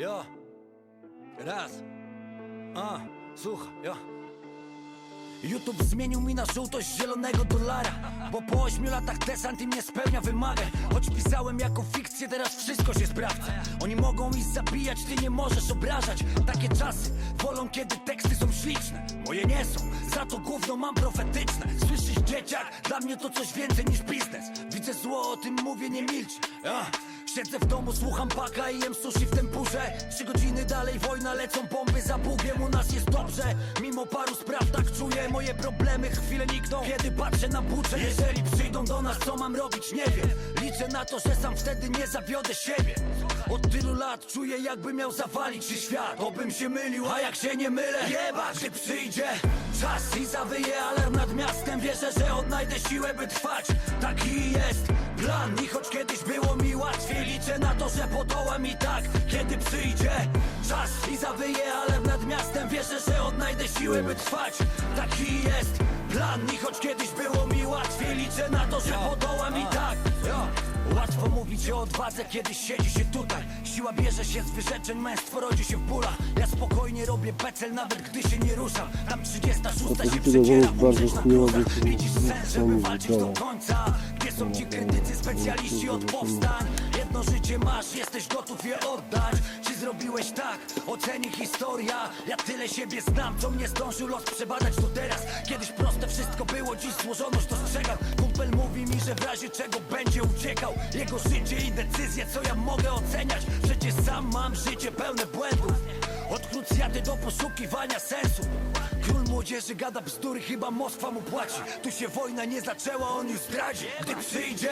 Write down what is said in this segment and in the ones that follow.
Jo. Raz. A, słuchaj, jo. YouTube zmienił mi na żółtość zielonego dolara Bo po ośmiu latach desant im nie spełnia wymagań Choć pisałem jako fikcję, teraz wszystko się sprawdza Oni mogą iść zabijać, ty nie możesz obrażać Takie czasy wolą, kiedy teksty są śliczne Moje nie są, za to gówno mam profetyczne Słyszysz dzieciak? Dla mnie to coś więcej niż biznes Widzę zło, o tym mówię, nie milcz ja. Siedzę w domu, słucham paka i jem sushi w tempurze. Trzy godziny dalej wojna, lecą bomby za Bugiem U nas jest dobrze, mimo paru spraw tak czuję Moje problemy chwilę nikną, kiedy patrzę na bucze Jeżeli przyjdą do nas, co mam robić, nie wiem. Liczę na to, że sam wtedy nie zawiodę siebie Od tylu lat czuję jakby miał zawalić się świat. Obym się mylił, a jak się nie mylę Jebać, gdy przyjdzie czas i zawyje alarm nad miastem. Wierzę, że odnajdę siłę, by trwać. Taki jest plan i choć kiedyś było mi łatwiej Liczę na to, że podołam i tak Kiedy przyjdzie czas i zawyje alarm nad miastem. Wierzę, że odnajdę siłę, by trwać. Taki jest plan i choć kiedyś było mi łatwiej. Liczę na to, że podołam i tak. Łatwo mówić o odwadze, kiedy siedzi się tutaj. Siła bierze się z wyrzeczeń, męstwo rodzi się w bólach. Ja spokojnie robię pecel, nawet gdy się nie ruszam. Tam 36 się przeciera, umrzeć na gruzach Widzisz sens, żeby walczyć do końca. Gdzie są ci krytycy, specjaliści od powstań Jedno życie masz, jesteś gotów je oddać zrobiłeś tak? Oceni historia. Ja tyle siebie znam, co mnie zdążył los przebadać do teraz. Kiedyś proste wszystko było, dziś złożoność dostrzegam. Kumpel mówi mi, że w razie czego będzie uciekał. Jego życie i decyzje, co ja mogę oceniać? Przecież sam mam życie pełne błędów Od krucjaty do poszukiwania sensu. Król młodzieży gada bzdury, chyba Moskwa mu płaci. Tu się wojna nie zaczęła, on już zdradzi. Gdy przyjdzie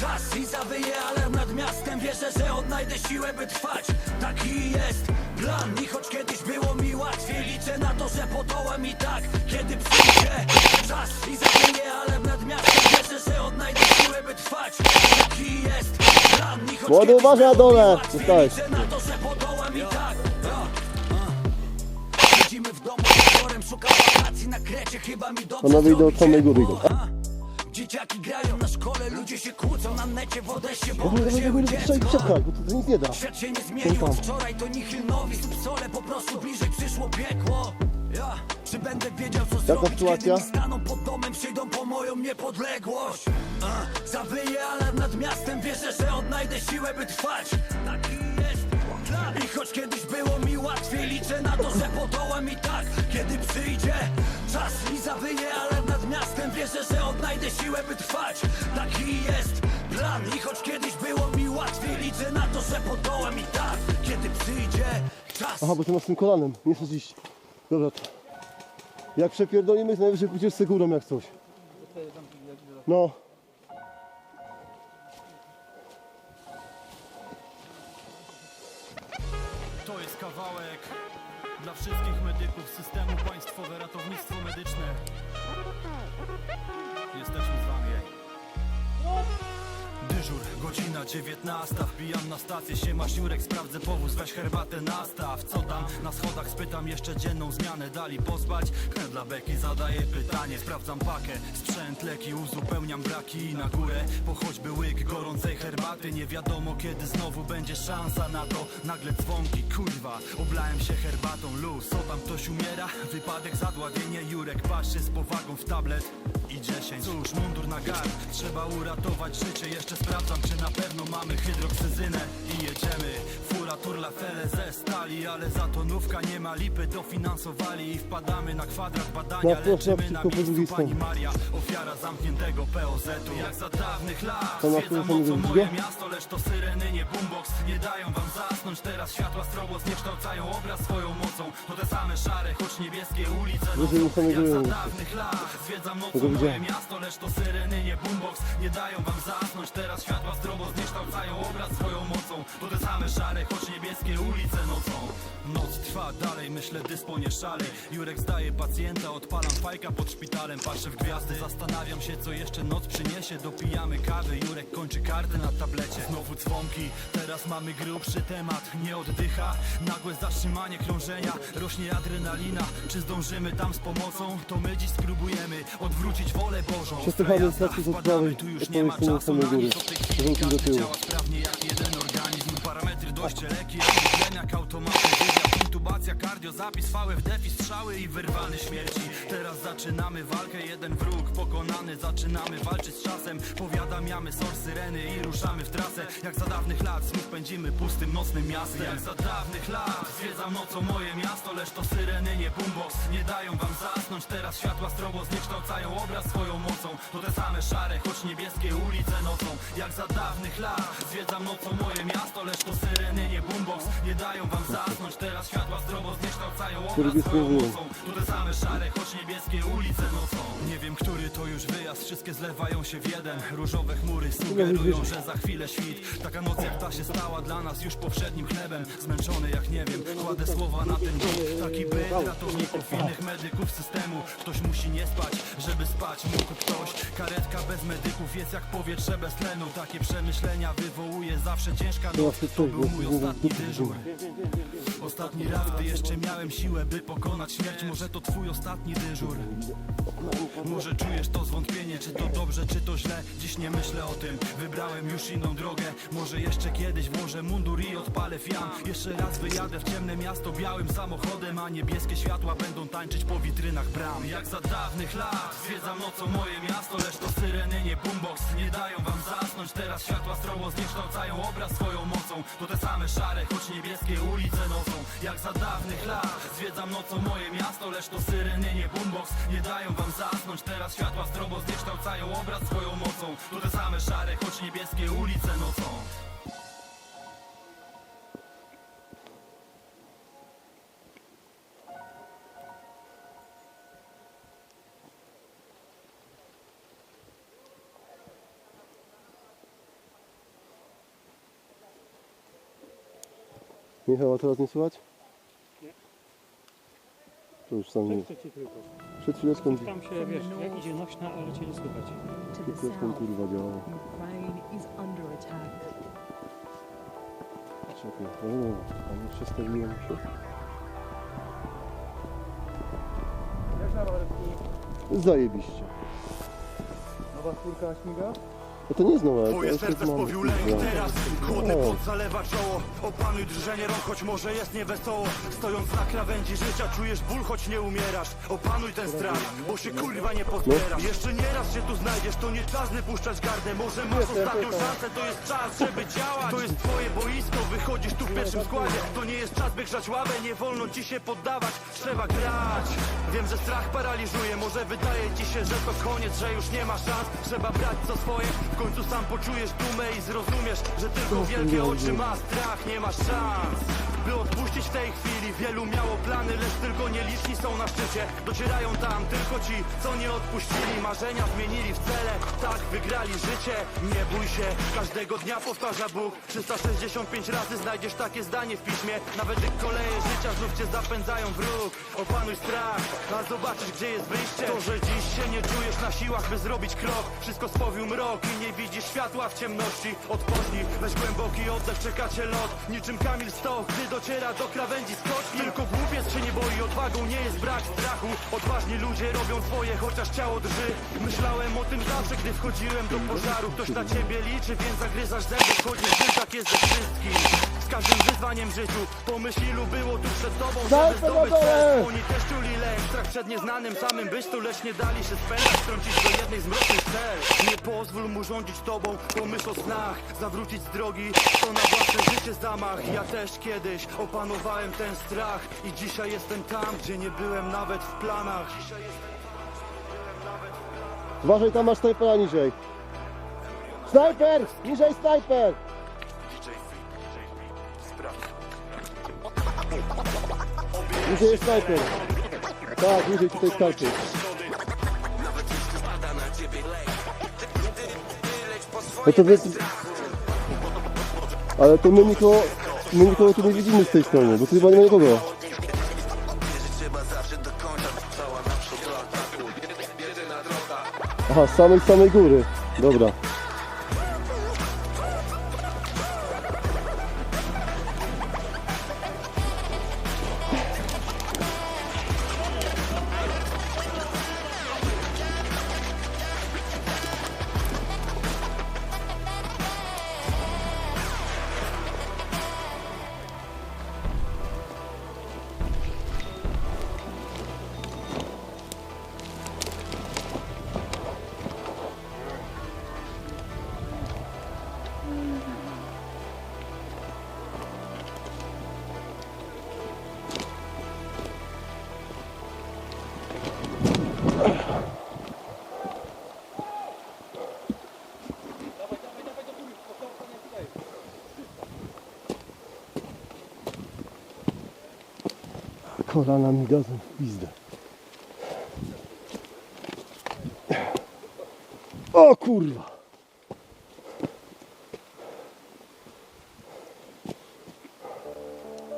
czas i zawyje alarm nad miastem Wierzę, że odnajdę siłę, by trwać. Taki jest plan i choć kiedyś było mi łatwiej Liczę na to, że podołam i tak. Kiedy przyjdzie czas i zawyje alarm nad miastem Wierzę, że odnajdę siłę, by trwać. Taki jest plan i choć Młody, kiedyś uważaj na było mi dole. łatwiej, Panowie idą od samej góry idą. a? Dzieciaki grają na szkole, ludzie się kłócą na necie, w Odessie, bo Dobra, dobra, dobra, przepchać, bo to, nic nie da. Świat się nie zmienił, od wczoraj to nihilnowi Subsole po prostu bliżej przyszło piekło ja. Czy będę wiedział co zrobić, sytuacja? kiedy mi staną pod domem Przyjdą po moją niepodległość a. Zawyje alarm nad miastem, wierzę, że odnajdę siłę, by trwać Taki choć kiedyś było mi łatwiej Liczę na to, że podołam i tak Kiedy przyjdzie czas i zawyje alarm nad miastem Wierzę, że odnajdę siłę, by trwać Taki jest plan I choć kiedyś było mi łatwiej Liczę na to, że podołam i tak Kiedy przyjdzie czas Aha, bo ty masz tym kolanem, nie chcesz iść. Dobra, to. Jak przepierdolimy, to najwyżej pójdziesz z segurą jak coś. No. Dla wszystkich medyków systemu państwowe ratownictwo medyczne. Jesteśmy z wami. Dyżur, godzina 19 Wbijam na stację, siema Jurek Sprawdzę powóz, weź herbatę nastaw Co tam? Na schodach spytam jeszcze dzienną zmianę. Dali pospać? Dla Beki zadaję pytanie. Sprawdzam pakę, sprzęt, leki Uzupełniam braki na górę. Po choćby łyk gorącej herbaty Nie wiadomo kiedy znowu będzie szansa na to. Nagle dzwonki, kurwa Oblałem się herbatą, luz Co tam ktoś umiera? Wypadek, zadławienie Jurek patrzy z powagą w tablet. I 10 Cóż, mundur na garb, trzeba uratować życie. Jeszcze sprawdzam, czy na pewno mamy hydroksyzynę I jedziemy, fura turla fele ze stali Ale za tonówka nie ma lipy, dofinansowali I wpadamy na kwadrat badania. Proszę, Leczymy na miejscu pani. Maria. Ofiara zamkniętego POZ-u Jak za dawnych lat, To na zwiedza którym mocą moje miasto Lecz to syreny, nie boombox. Nie dają wam zasnąć, teraz światła strobo Zniekształcają obraz swoją mocą. To te same szare, choć niebieskie ulice nocą. Jak za dawnych lat, zwiedzam Tego moje miasto Lecz to syreny, nie boombox. Nie dają wam zasnąć, teraz światła strobo Zniekształcają obraz swoją mocą. To te same szare, choć niebieskie ulice nocą. Noc trwa dalej, myślę dyspo nie szalej. Jurek zdaje pacjenta, odpalam fajka pod szpitalem. Patrzę w gwiazdy, zastanawiam się co jeszcze noc przyniesie. Dopijamy kawy, Jurek kończy kartę na tablecie. Znowu dzwonki, teraz mamy grubszy temat. Nie oddycha, nagłe zatrzymanie krążenia. Rośnie adrenalina, czy zdążymy tam z pomocą? To my dziś spróbujemy odwrócić wolę Bożą. Przesłuchamy Jazda, stacji wpadamy, pocztowej, tu już nie ma czasu na nic Wrócił do tyłu. intubacja, kardio, zapis, defi, strzały i wyrwany śmierci. Teraz zaczynamy walkę, jeden wróg pokonany, zaczynamy walczyć z czasem. Powiadamiamy sor syreny i ruszamy w trasę. Jak za dawnych lat znów pędzimy pustym nocnym miastem. Jak za dawnych lat zwiedzam nocą moje miasto, lecz to syreny nie boombox. Nie dają wam zasnąć, teraz światła strobo zniekształcają obraz swoją mocą. To te same szare, choć niebieskie ulice nocą. Jak za dawnych lat zwiedzam nocą moje miasto, lecz to syreny nie boombox. Nie dają wam zasnąć, teraz światła strobo zniekształcają obraz swoją mocą. To te same szare, choć niebieskie ulice nocą. Nie wiem, który to już wyjazd, wszystkie zlewają się w jeden. Różowe chmury sugerują, że za chwilę świt. Taka noc jak ta się stała dla nas już powszednim chlebem. Zmęczony jak nie wiem, kładę słowa na ten beat. Taki byt ratowników, innych medyków systemu. Ktoś musi nie spać, żeby spać mógł ktoś. Karetka bez medyków jest jak powietrze bez tlenu. Takie przemyślenia wywołuje zawsze ciężka noc. To był mój ostatni dyżur. Ostatni raz, gdy jeszcze miałem siłę, by pokonać śmierć Może to twój ostatni dyżur Może czujesz to zwątpienie, czy to dobrze, czy to źle Dziś nie myślę o tym, wybrałem już inną drogę Może jeszcze kiedyś włożę mundur i odpalę fiam Jeszcze raz wyjadę w ciemne miasto białym samochodem A niebieskie światła będą tańczyć po witrynach bram. Jak za dawnych lat, zwiedzam nocą moje miasto Lecz to syreny, nie boombox, nie dają wam zasnąć. Teraz światła strobo zniekształcają obraz swoją mocą. To te same szare, choć niebieskie ulice nocą. Jak za dawnych lat, zwiedzam nocą moje miasto Lecz to syreny, nie boombox, nie dają wam zasnąć. Teraz światła strobo zniekształcają obraz swoją mocą. To te same szare, choć niebieskie ulice nocą Michał, a teraz nie słychać? Nie. To już sam nie. Przed chwileczką, Tam się, wiesz, jak idzie nośna, ale cię nie słychać. The chwileczką kurwa działało. Czekaj, no nie, a nie przestawiłem się. Zajebiście. Nowa czwórka śmiga? No to nie jest nowe, Twoje serce spowił lęk teraz. Chłodny pot zalewa czoło. Opanuj drżenie rąk, choć może jest niewesoło. Stojąc na krawędzi życia czujesz ból, choć nie umierasz. Opanuj ten strach, bo się kurwa nie pozbierasz Jeszcze nie raz się tu znajdziesz, to nie czas wypuszczać gardę. Może masz ostatnią szansę, to jest czas, żeby działać. To jest twoje boisko, wychodzisz tu w pierwszym składzie. To nie jest czas, by grzać ławę, nie wolno ci się poddawać. Trzeba grać. Wiem, że strach paraliżuje, może wydaje ci się, że to koniec, że już nie ma szans. Trzeba brać co swoje, w końcu sam poczujesz dumę i zrozumiesz, że tylko wielkie oczy ma strach, nie ma szans. By odpuścić w tej chwili Wielu miało plany, lecz tylko nieliczni są na szczycie. Docierają tam tylko ci, co nie odpuścili. Marzenia zmienili w cele, tak wygrali życie. Nie bój się, każdego dnia powtarza Bóg. 365 razy znajdziesz takie zdanie w piśmie. Nawet gdy koleje życia znów cię zapędzają w róg. Opanuj strach, a zobaczysz gdzie jest wyjście. To, że dziś się nie czujesz na siłach, by zrobić krok. Wszystko spowił mrok i nie widzisz światła w ciemności Odpocznij, weź głęboki oddech, czeka cię lot. Niczym Kamil Stoch, gdy dociera do krawędzi skoczni Tylko głupiec się nie boi, odwagą nie jest brak strachu. Odważni ludzie robią swoje, chociaż ciało drży. Myślałem o tym zawsze, gdy wchodziłem do pożaru. Ktoś na ciebie liczy, więc zagryzasz zęby Wchodzisz w tak jest ze wszystkim. Z każdym wyzwaniem w życiu. Pomyśl ilu było tu przed tobą, żeby zdobyć cel Oni też czuli lęk, strach przed nieznanym samym być tu Lecz nie dali się spędzać, wtrącić do jednej z mrocznych cel Nie pozwól mu rządzić tobą, pomyśl o snach Zawrócić z drogi, to na własne życie zamach Ja też kiedyś opanowałem ten strach I dzisiaj jestem tam, gdzie nie byłem nawet w planach Uważaj, tam masz snajpera niżej. Snajper! Niżej snajper! Niżej jest snajper. Tak, niżej tutaj snajper. No to wy... Ale to my nikogo, my nikogo tu nie widzimy z tej strony, bo tu chyba nie ma nikogo. Aha, z samej samej góry. Dobra. Kolana mi dadzą pizdę. O kurwa!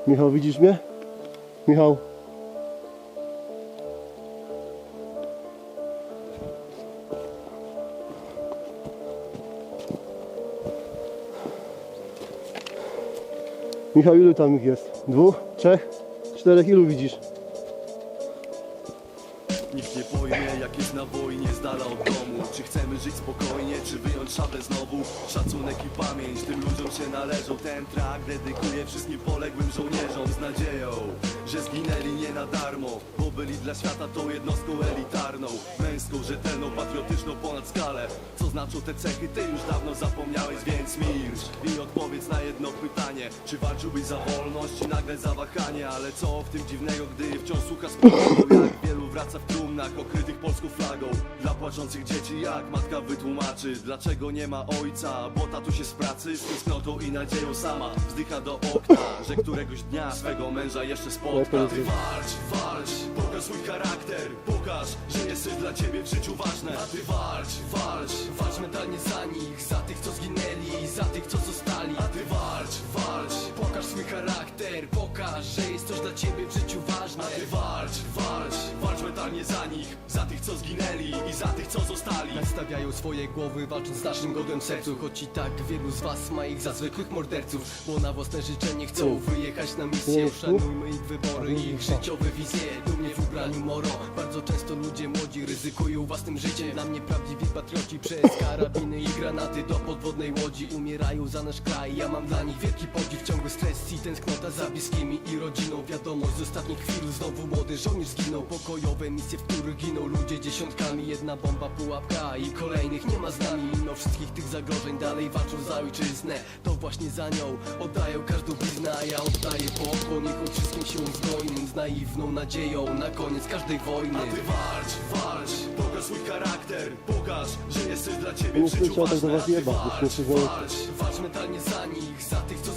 Michał, widzisz mnie? Michał. Michał, ilu tam ich jest? Dwóch? Trzech? Czterech? Ilu widzisz? Nikt nie pojmie jak jest na wojnie z dala od domu żyć spokojnie, czy wyjąć szablę znowu? Szacunek i pamięć, tym ludziom się należą. Ten track dedykuję wszystkim poległym żołnierzom Z nadzieją, że zginęli nie na darmo Bo byli dla świata tą jednostką elitarną. Męską, rzetelną, patriotyczną ponad skalę. Co znaczą te cechy, ty już dawno zapomniałeś Więc milcz i odpowiedz na jedno pytanie. Czy walczyłbyś za wolność, czy nagle za wahanie? Ale co w tym dziwnego, gdy wciąż słuchasz Jak wielu wraca w trumnach okrytych polską flagą. Dla płaczących dzieci jak matka wytłumaczy Dlaczego nie ma ojca, bo tatuś jest w pracy Z tęsknotą i nadzieją sama wzdycha do okna Że któregoś dnia swego męża jeszcze spotka. Ty walcz, walcz, pokaż swój charakter Pokaż, że jesteś dla ciebie w życiu ważne. A ty walcz, walcz, walcz mentalnie za nich Za tych co zginęli, za tych co zostali. A ty walcz, walcz, pokaż swój charakter Pokaż, że jest coś dla ciebie w życiu ważne mentalnie za nich Za tych co zginęli i za tych co zostali. Stawiają swoje głowy walcząc z naszym godem sercu. Choć i tak wielu z was ma ich za zwykłych morderców Bo na własne życzenie chcą wyjechać na misję. Szanujmy ich wybory i ich życiowe wizje. Dumnie w ubraniu moro. Bardzo często ludzie młodzi ryzykują własnym życiem. Dla mnie prawdziwi patrioci przez karabiny i granaty Do podwodnej łodzi umierają za nasz kraj. Ja mam dla nich wielki podziw, ciągły stres i tęsknota za bliskimi i rodziną. Wiadomość z ostatnich chwil, znowu młody żołnierz zginął. Pokojowe misje, w których giną ludzie dziesiątkami. Jedna bomba, pułapka i kolejnych nie ma z nami. Mimo wszystkich tych zagrożeń dalej walczą za ojczyznę. To właśnie za nią oddają każdą bliznę A ja oddaję pokłon ich wszystkim siłom zbrojnym Z naiwną nadzieją na koniec każdej wojny. Ty walcz, walcz, pokaż swój charakter Pokaż, że jesteś dla ciebie w życiu ważne was Ty walcz, walcz, Walcz mentalnie za nich, za tych co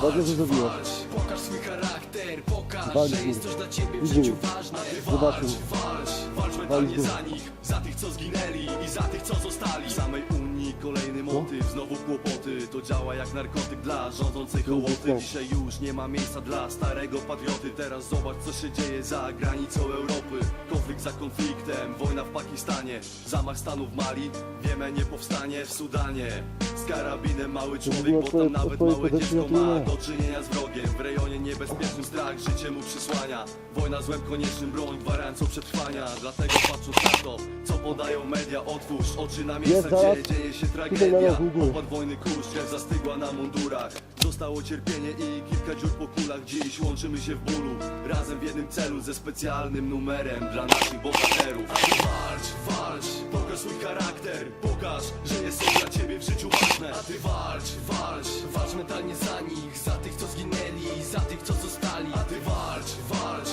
że zrobiłeś. walcz, Pokaż swój charakter, pokaż, że jest coś dla ciebie w życiu ważne Zobaczył. walcz, walcz mentalnie Walcz. za nich Za tych co zginęli i za tych co zostali. W samej Unii kolejny motyw, znowu kłopoty. To działa jak narkotyk dla rządzącej hołoty Dzisiaj już nie ma miejsca dla starego patrioty. Teraz zobacz co się dzieje za granicą Europy. Konflikt za konfliktem, wojna w Pakistanie. Zamach stanu w Mali, w Jemenie powstanie w Sudanie. Z karabinem mały człowiek, bo tam nawet małe dziecko ma do czynienia z wrogiem. W rejonie niebezpiecznym strach życie mu przysłania. Wojna złem koniecznym broń gwarancją przetrwania. Dlatego patrząc na to, co podają media Otwórz oczy na miejsce, Jest zaraz. gdzie dzieje się tragedia. nas u góry. Opad wojny kurz, krew zastygła na mundurach. Zostało cierpienie i kilka dziur po kulach. Dziś łączymy się w bólu Razem w jednym celu ze specjalnym numerem Dla naszych bohaterów. Walcz, walcz, pokaż swój charakter. Pokaż, że jesteś dla ciebie w życiu ważne. A ty walcz, walcz, Walcz mentalnie za nich, za tych co zginęli Za tych co zostali. A ty walcz, walcz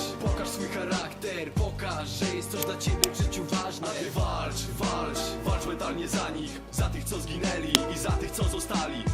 swój charakter, pokaż, że jest coś dla ciebie w życiu ważne. A ty walcz, walcz, walcz mentalnie za nich Za tych co zginęli i za tych co zostali